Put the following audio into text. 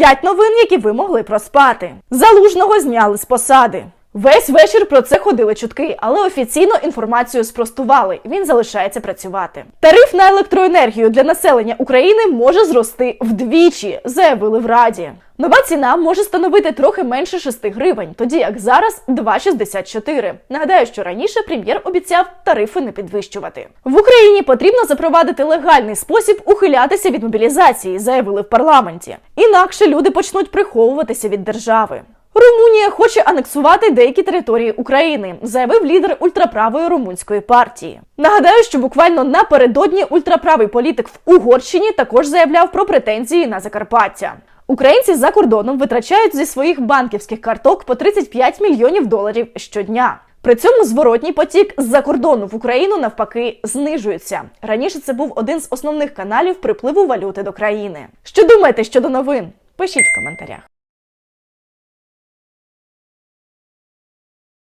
П'ять новин, які ви могли проспати. Залужного зняли з посади. Весь вечір про це ходили чутки, але офіційно інформацію спростували. Він залишається працювати. Тариф на електроенергію для населення України може зрости вдвічі, заявили в Раді. Нова ціна може становити трохи менше 6 гривень, тоді як зараз 2,64. Нагадаю, що раніше прем'єр обіцяв тарифи не підвищувати. В Україні потрібно запровадити легальний спосіб ухилятися від мобілізації, заявили в парламенті. Інакше люди почнуть приховуватися від держави. Румунія хоче анексувати деякі території України, заявив лідер ультраправої румунської партії. Нагадаю, що буквально напередодні ультраправий політик в Угорщині також заявляв про претензії на Закарпаття. Українці за кордоном витрачають зі своїх банківських карток по 35 мільйонів доларів щодня. При цьому зворотній потік з-за кордону в Україну навпаки знижується. Раніше це був один з основних каналів припливу валюти до країни. Що думаєте щодо новин? Пишіть в коментарях.